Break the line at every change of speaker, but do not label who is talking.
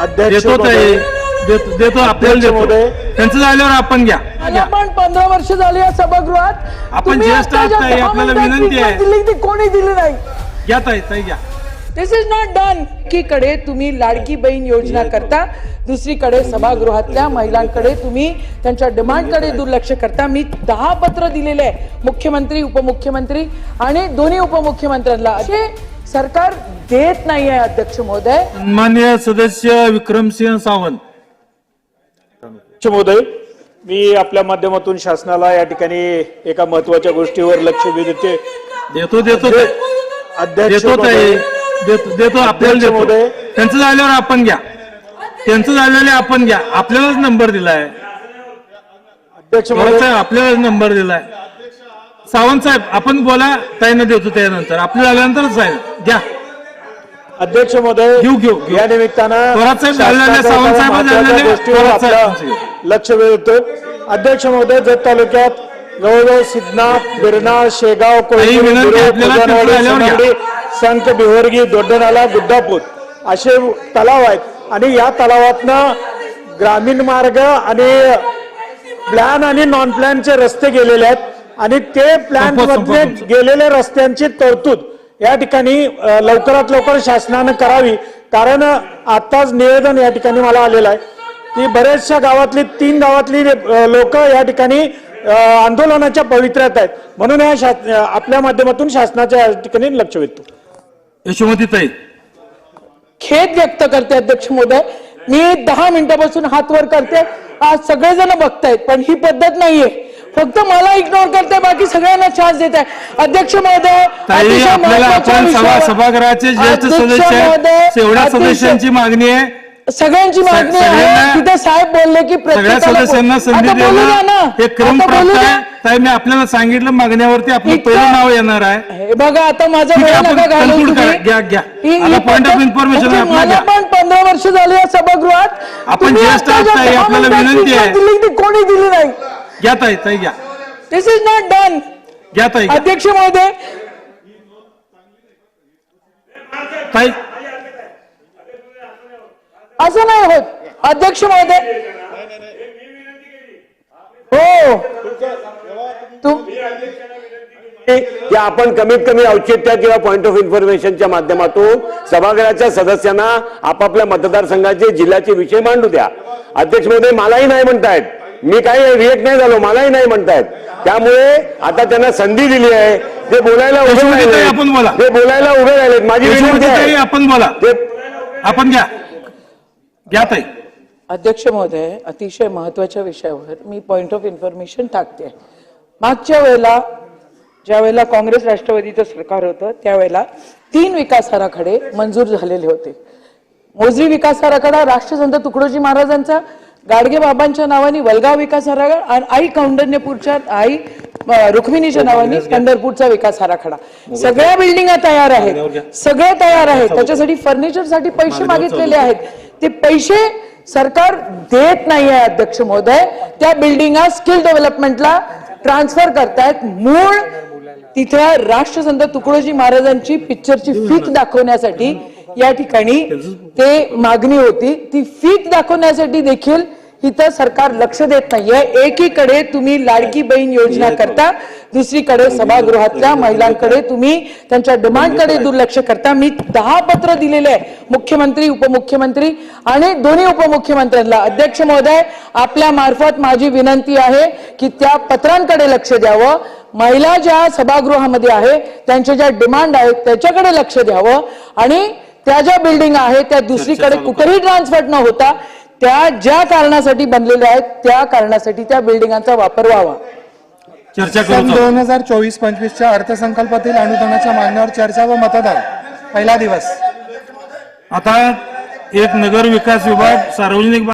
अध्यक्ष
देतो ताई
महोदय.
देतो देतो आपल्याला
अध्यक्ष
देतो
महोदय.
त्यांचं झाल्यावर आपण घ्या
मला
घ्या.
पण पंधरा वर्ष झाली या सभागृहात
आपण
तुम्ही
ज्येष्ठ
आता ज्या
आहात ताई,
दहा
आपल्याला
मिनिटात
विनंती आहे.
ट्रीटमेंट दिली ती कोणी दिली नाही
घ्या ताई ताई घ्या
दिस इज नॉट डन एकीकडे तुम्ही लाडकी बहीण योजना करता दुसरीकडे सभागृहातल्या महिलांकडे तुम्ही त्यांच्या डिमांडकडे दुर्लक्ष करता मी दहा पत्र दिलेले आहे मुख्यमंत्री उपमुख्यमंत्री आणि दोन्ही उपमुख्यमंत्र्यांना असे सरकार देत नाही आहे अध्यक्ष महोदय.
मान्य सदस्य विक्रमसिंह सावंत.
अध्यक्ष महोदय मी आपल्या माध्यमातून शासनाला या ठिकाणी एका महत्त्वाच्या गोष्टीवर लक्ष देते
देतो देतो.
अध्यक्ष
देतो ताई. देतो देतो. आपल्याला देतो.
महोदय.
त्यांचं झाल्यावर आपण घ्या. त्यांचं झालेले आपण घ्या. आपल्यालाच नंबर दिलाय.
अध्यक्ष महोदय.
आपल्यालाच नंबर दिलाय. सावंत साहेब आपण बोला ताईनं देतो त्यानंतर आपलं झाल्यानंतरच साहेब घ्या
अध्यक्ष महोदय
घेऊ, घेऊ, घेऊ.
या निमित्तानं
थोरात साहेब झालेले,
शासनाच्या
सावंत साहेब
महत्त्वाच्या
झालेले,
गोष्टीवर
थोरात साहेब
आपलं
तुमचे.
लक्ष अध्यक्ष महोदय जत तालुक्यात जवळजवळ सिद्धनाथ बिरणा शेगाव कोळी
विनंती आहे आपल्याला तिथं आल्यावर घ्या.
संत बिहोरगी दोड्डनाला गुड्डापूर असे तलाव आहेत आणि या तलावातनं ग्रामीण मार्ग आणि प्लॅन आणि नॉन प्लॅनचे रस्ते गेलेले आहेत आणि ते प्लॅन मधले. गेलेल्या रस्त्यांची तरतूद या ठिकाणी लवकरात लवकर शासनानं करावी. कारण आताच निवेदन या ठिकाणी मला आलेलं आहे की बऱ्याचशा गावातली तीन गावातली लोक या ठिकाणी आंदोलनाच्या पवित्र्यात आहेत. म्हणून या शास- आपल्या माध्यमातून शासनाच्या या ठिकाणी लक्ष वेधतो.
यशोमती ताई.
खेद व्यक्त करते अध्यक्ष महोदय. मी दहा मिनिटापासून हात वर करते. आज सगळेजण बघतायत पण ही पद्धत नाहीये. फक्त मला इग्नोर करते बाकी सगळ्यांना चान्स देत आहे अध्यक्ष महोदय
सभागृहाचे ज्येष्ठ सदस्य एवढ्या सदस्यांची मागणी आहे.
सगळ्यांची मागणी आहे. तिथे साहेब बोलले की
सगळ्या सदस्यांना संधी
आता बोलू द्या
देणं
ना
क्रम
आता बोलू
प्राप्त
द्या.
आहे. ताई मी आपल्याला सांगितलं मागण्यावरती आपलं पहिलं नाव येणार आहे.
बघा आता माझा
आपला
मला
घ्या.
पण पंधरा वर्ष झाली या सभागृहात.
आपण ज्येष्ठ आपल्याला विनंती आहे.
कोणी दिली नाही?
घ्या ताई ताई घ्या.
दिस इज नॉट डन
घ्या ताई घ्या.
अध्यक्ष महोदय.
ताई.
असं नाही होत. अध्यक्ष महोदय. हो. तुम
की आपण कमीत कमी औचित्य किंवा पॉइंट ऑफ इन्फॉर्मेशनच्या माध्यमातून सभागृहाच्या सदस्यांना आपापल्या मतदारसंघाचे जिल्ह्याचे विषय मांडू द्या. अध्यक्ष महोदय मलाही नाही म्हणतायत. मी काही रिएक्ट नाही झालो मलाही नाही म्हणतायत. त्यामुळे आता त्यांना संधी दिली आहे. ते बोलायला उभे राहिलेत.
आपण बोला.
ते बोलायला उभे राहिलेत माझी विनंती आहे.
आपण बोला.
ते
आपण घ्या. घ्या ताई.
अध्यक्ष महोदय अतिशय महत्त्वाच्या विषयावर मी पॉइंट ऑफ इन्फॉर्मेशन टाकते. मागच्या वेळेला ज्या वेळेला काँग्रेस राष्ट्रवादीचं सरकार होतं त्यावेळेला तीन विकास आराखडे मंजूर झालेले होते. मोजरी विकास आराखडा राष्ट्रसंत तुकडोजी महाराजांचा गाडगे बाबांच्या नावाने वलगाव विकास आराखडा आणि आई कौंडण्यपूरच्या आई रुक्मिणीच्या नावाने पंढरपूरचा विकास आराखडा. सगळ्या बिल्डिंगा तयार आहेत. सगळे तयार आहेत. त्याच्यासाठी फर्निचरसाठी पैसे मागितलेले आहेत. ते पैसे सरकार देत नाही आहे अध्यक्ष महोदय. त्या बिल्डिंगा स्किल डेव्हलपमेंटला ट्रान्सफर करतायत. मूळ तिथल्या राष्ट्रसंत तुकडोजी महाराजांची पिक्चरची फीत दाखवण्यासाठी या ठिकाणी ते मागणी होती. ती फीत दाखवण्यासाठी देखील इथं सरकार लक्ष देत नाहीये. एकीकडे तुम्ही लाडकी बहीण योजना करता दुसरीकडे सभागृहातल्या महिलांकडे तुम्ही त्यांच्या डिमांडकडे दुर्लक्ष करता. मी दहा पत्र दिलेले आहे मुख्यमंत्री उपमुख्यमंत्री आणि दोन्ही उपमुख्यमंत्र्यांना. अध्यक्ष महोदय आपल्या मार्फत माझी विनंती आहे की त्या पत्रांकडे लक्ष द्यावं. महिला ज्या सभागृहामध्ये आहे त्यांच्या ज्या डिमांड आहेत त्याच्याकडे लक्ष द्यावं. आणि त्या ज्या बिल्डिंग आहेत त्या दुसरीकडे कुठेही ट्रान्सफर न होता त्या ज्या कारणासाठी बनलेल्या आहेत त्या कारणासाठी त्या बिल्डिंगांचा वापर व्हावा.
चर्चा
दोन हजार चोवीस पंचवीसच्या अर्थसंकल्पातील अनुदानाच्या मागण्यावर चर्चा व मतदान पहिला दिवस.
आता एक नगर विकास विभाग सार्वजनिक